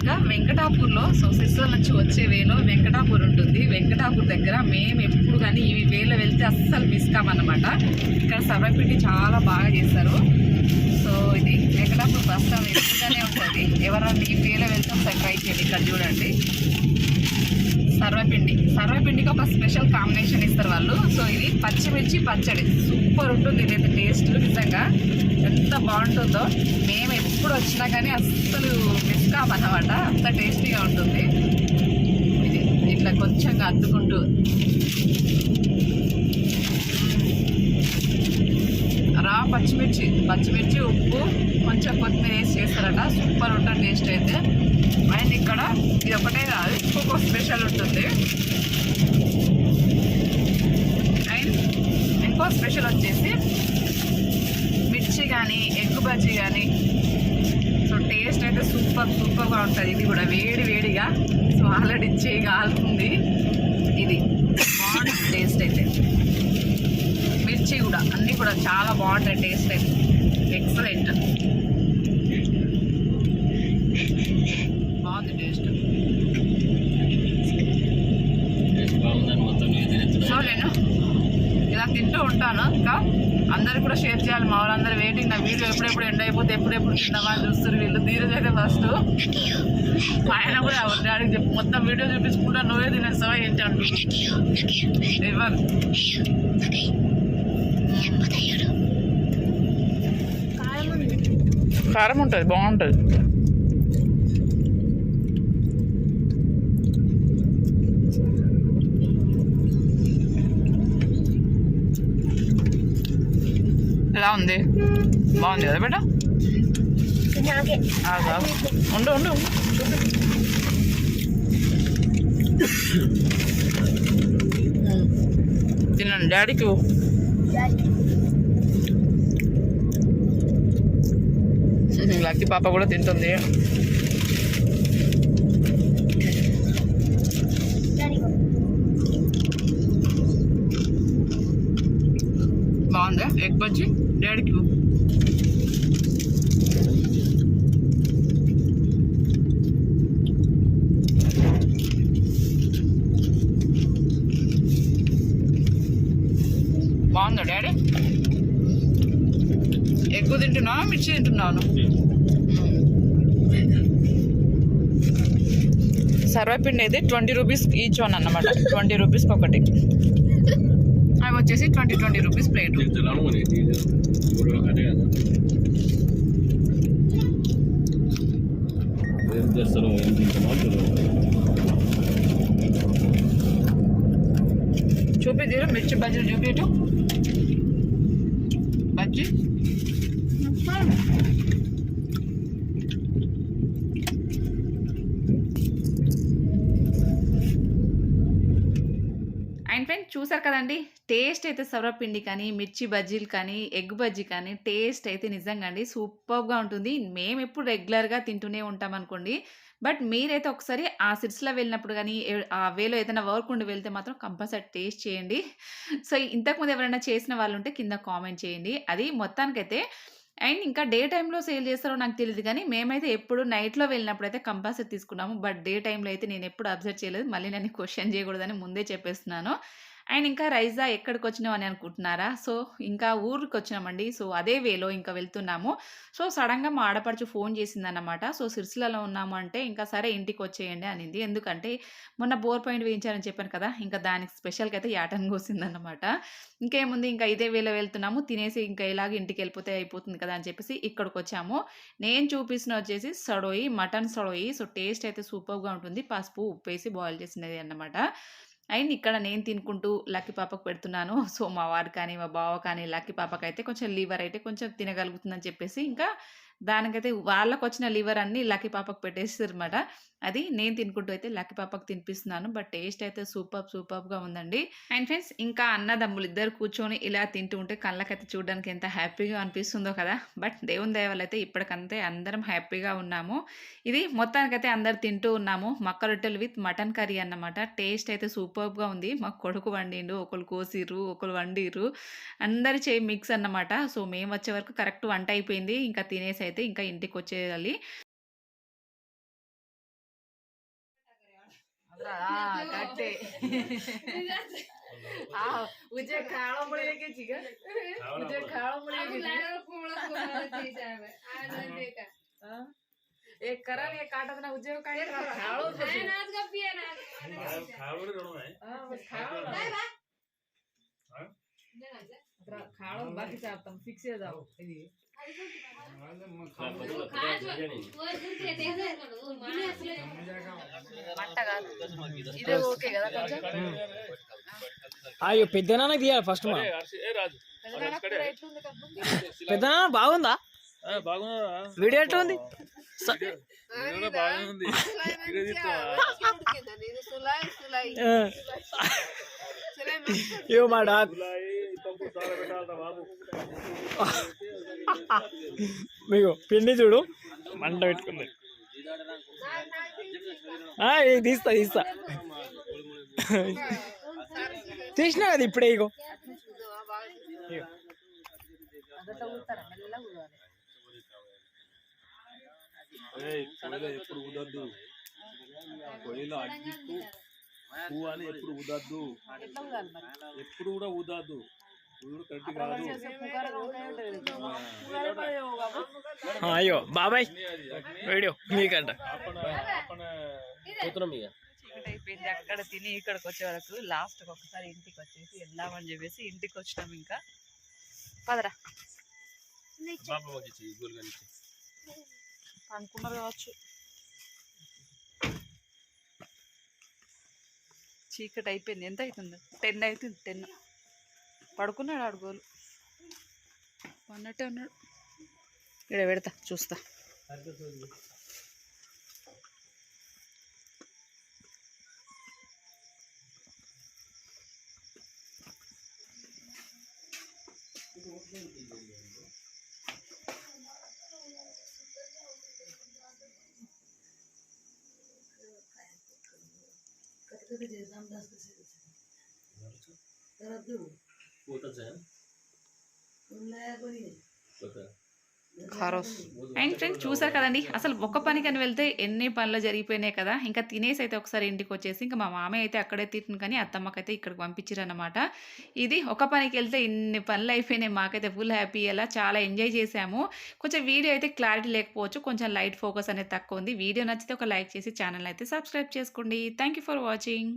ఇంకా వెంకటాపూర్లో so sister నుంచి వచ్చే వేలో వెంకటాపూర్ ఉంటుంది. వెంకటాపూర్ దగ్గర మేము ఎప్పుడు కానీ ఈ వేలో వెళ్తే అస్సలు మిస్ కామన్నమాట. ఇక్కడ సర్వపిండి చాలా బాగా చేస్తారు. సో ఇది వెంకటాపూర్ బస్ స్టాప్ ఎదురుగానే ఉంటుంది. ఎవరైనా ఈ వేలో వెళ్తే ఒకసారి ట్రై చేయండి ఇక్కడ చూడండి. సర్వపిండి. సర్వపిండికి ఒక స్పెషల్ కాంబినేషన్ ఇస్తారు వాళ్ళు. సో ఇది పచ్చిమిర్చి పచ్చడి. సూపర్ ఉంటుంది. ఇదైతే టేస్ట్ నిజంగా ఎంత బాగుంటుందో. మేము ఎప్పుడు వచ్చినా కానీ అస్సలు మిస్ కామన్నమాట అంత టేస్టీగా ఉంటుంది. ఇది ఇట్లా కొంచెంగా అద్దుకుంటూ. రా పచ్చిమిర్చి. పచ్చిమిర్చి ఉప్పు కొంచెం కొత్తిమీర వేసి చేస్తారట. సూపర్ ఉంటుంది టేస్ట్ అయితే. అండ్ ఇక్కడ ఇది ఒకటే కాదు ఇంకొక స్పెషల్ ఉంటుంది. అండ్ ఇంకో స్పెషల్ వచ్చేసి మిర్చి కానీ ఎగ్ బజ్జీ కానీ సో టేస్ట్ అయితే సూపర్ సూపర్గా ఉంటుంది. ఇది కూడా వేడి వేడిగా సో ఆల్రెడీ చేయి కాలుతుంది ఇది బాగుంటుంది టేస్ట్ అయితే. మిర్చి కూడా అన్నీ కూడా చాలా బాగుంటాయి టేస్ట్ అయితే. ఎక్సలెంట్ బాగుంది టేస్ట్ బాగుందని మొత్తం మీరు తినేస్తున్నారు. సో నేను ఇలా ఉంటాను. ఇంకా అందరికి కూడా షేర్ చేయాలి. మా వాళ్ళందరూ వెయిటింగ్ నా వీడియో ఎప్పుడెప్పుడు ఎండ్ అయిపోతే ఎప్పుడెప్పుడు తిందామా అని చూస్తారు వీళ్ళు. ధీరజ్ అయితే ఫస్ట్ ఆయన కూడా డాడీకి చెప్పి. మొత్తం వీడియో చూపించుకుంటా నువ్వే తినేస్తావా ఏంటి అంటు. కారం ఉంటుంది బాగుంటుంది. ఎలా ఉంది బాగుంది కదా బిడ్డ ఉండు ఉండు తినండి డాడీకి లక్కి పాప కూడా తింటుంది బాగుందా ఎగ్ బజ్జీ డాడీకి బాగుందా డాడీ ఎక్కువ తింటున్నా మిర్చి తింటున్నాను సర్వపిండి అయితే ట్వంటీ రూపీస్ ఈచ్ వన్ అన్నమాట. ట్వంటీ రూపీస్కి ఒకటి. వచ్చేసి ట్వంటీ ట్వంటీ రూపీస్ ప్లేట్. నీకు మిర్చి బజ్జీలు చూపించు ఇప్పుడు అదే కదా ఏం చేస్తారో ఏం తింటామో తెలియదు చూపి తీరు మిర్చి బజ్జీలు చూపి ఇటు బజ్జీ అండ్ ఫ్రెండ్ చూసారు కదండి? టేస్ట్ అయితే సర్వపిండి కానీ మిర్చి బజ్జీలు కానీ ఎగ్ బజ్జీ కానీ టేస్ట్ అయితే నిజంగా అండి సూపర్గా ఉంటుంది. మేము ఎప్పుడు రెగ్యులర్గా తింటూనే ఉంటాం అనుకోండి. బట్ మీరైతే ఒకసారి ఆ సిట్స్లో వెళ్ళినప్పుడు కానీ ఆ వేలో ఏదైనా వర్క్ ఉండి వెళ్తే మాత్రం కంపల్సరీ టేస్ట్ చేయండి. సో ఇంతకుముందు ఎవరైనా చేసిన వాళ్ళు ఉంటే కింద కామెంట్ చేయండి. అది మొత్తానికైతే అండ్ ఇంకా డే టైంలో సేల్ చేస్తారో నాకు తెలియదు కానీ మేమైతే ఎప్పుడు నైట్లో వెళ్ళినప్పుడు అయితే కంపల్సరీ తీసుకున్నాము. బట్ డే టైంలో అయితే నేను ఎప్పుడు అబ్జర్వ్ చేయలేదు. మళ్ళీ నన్ను క్వశ్చన్ చేయకూడదని ముందే చెప్పేస్తున్నాను. అండ్ ఇంకా రైజా ఎక్కడికి వచ్చినాం అని అనుకుంటున్నారా? సో ఇంకా ఊరికి వచ్చినామండి సో అదే వేలో ఇంకా వెళ్తున్నాము. సో సడన్గా మా ఆడపడుచు ఫోన్ చేసిందన్నమాట. సో సిరిసిలలో ఉన్నాము అంటే ఇంకా సరే ఇంటికి వచ్చేయండి అనింది. ఎందుకంటే మొన్న బోర్ పాయింట్ వేయించారని చెప్పాను కదా ఇంకా దానికి స్పెషల్గా అయితే యాటన్ కోసిందన్నమాట. ఇంకేముంది? ఇంకా ఇదే వేలో వెళ్తున్నాము. తినేసి ఇంకా ఇలాగ ఇంటికి వెళ్ళిపోతే అయిపోతుంది కదా అని చెప్పేసి ఇక్కడికి వచ్చాము నేను చూపిస్తున్న వచ్చేసి సడోయి మటన్ సడోయి. సో టేస్ట్ అయితే సూపర్గా ఉంటుంది. పసుపు ఉప్పు వేసి బాయిల్ చేసినది అన్నమాట. అండ్ ఇక్కడ నేను తినుకుంటూ లక్కీ పాపకు పెడుతున్నాను. సో మా వారు కానీ మా బావ కానీ లక్కీ పాపకైతే కొంచెం లీవర్ అయితే కొంచెం తినగలుగుతుందని చెప్పేసి ఇంకా దానికైతే వాళ్ళకు వచ్చిన లివర్ అన్ని లక్కీ పాపకు పెట్టేస్తారు అనమాట అది నేను తినుకుంటూ అయితే లక్కీ పాపకు తినిపిస్తున్నాను. బట్ టేస్ట్ అయితే సూపర్ సూపర్గా ఉందండి. అండ్ ఫ్రెండ్స్ ఇంకా అన్నదమ్ములు ఇద్దరు కూర్చొని ఇలా తింటూ ఉంటే కళ్ళకైతే చూడడానికి ఎంత హ్యాపీగా అనిపిస్తుందో కదా! బట్ దేవుని దయ అయితే ఇప్పటికంతే అందరం హ్యాపీగా ఉన్నాము. ఇది మొత్తానికైతే అందరు తింటూ ఉన్నాము. మక్క రొట్టెలు విత్ మటన్ కర్రీ అన్నమాట. టేస్ట్ అయితే సూపర్గా ఉంది. మా కొడుకు వండిండు ఒకరు కోసిర్రు ఒకరు వండిర్రు. అందరి చేయి మిక్స్ అన్నమాట. సో మేము వచ్చే వరకు కరెక్ట్ వంట అయిపోయింది. ఇంకా తినేసి అయితే ఇంకా ఇంటికి వచ్చేయాలి ఉజే కాళం ముడిగా ఉజే కాళం ముడిగా एक करल ये काटा था ना उज्जैन का ये खाओ तो है ना आज का पिए ना खाओ रे करो है हां बस खाओ बाय बाय हां खाओ बाकी चाहता हूं फिक्स हो जाओ ये ఇదే ఓకే కదా కొంచెం అయ్యో పెద్దనాన్న తీయాలి ఫస్ట్ మా. కప్పు? పెద్దనాన్న బాగుందా? వీడియో ఎట్లా ఉంది? స- మీకు పిండి చూడు. మంట పెట్టుకుంది. ఆ, ఇది తీస్తా తీస్తా. తీసినా కదా ఇప్పుడే ఇగో. ఎప్పుడు ఉదద్దు పొయ్యిలో అగ్గికు పువ్వు అని ఎప్పుడు ఉదద్దు ఎప్పుడు కూడా ఉదద్దు అయ్యో బాబాయ్. వీడియో మీకంట. అయిపోయింది. అక్కడ తిని ఇక్కడికి వచ్చే వరకు లాస్ట్ ఒకసారి ఇంటికి వచ్చేసి వెళ్దామని చెప్పేసి ఇంటికి వచ్చినాం ఇంకా. పదరా. అనుకున్నారు కావచ్చు. చీకటి అయిపోయింది. ఎంత అవుతుంది? టెన్ అవుతుంది టెన్. పడుకున్నాడు అడుగోలు అన్నట్టే ఉన్నాడు. ఇక్కడ పెడతా చూస్తా. సార్ పోతా ఖరోస్ అండ్ ఫ్రెండ్స్ చూసారు కదండి? అసలు ఒక్క పనికని వెళ్తే ఎన్ని పనులు జరిగిపోయినాయి కదా? ఇంకా తినేసి అయితే ఒకసారి ఇంటికి వచ్చేసి ఇంకా మా మామయ్య అయితే అక్కడే తిట్టిన కానీ అత్తమ్మకైతే ఇక్కడికి పంపించారనమాట ఇది ఒక పనికి వెళ్తే ఇన్ని పనులు అయిపోయినాయి మాకైతే ఫుల్ హ్యాపీ. అలా చాలా ఎంజాయ్ చేసాము కొంచెం వీడియో అయితే క్లారిటీ లేకపోవచ్చు కొంచెం లైట్ ఫోకస్ అనేది తక్కువ ఉంది. వీడియో నచ్చితే ఒక లైక్ చేసి ఛానల్ అయితే సబ్స్క్రైబ్ చేసుకోండి. Thank you for watching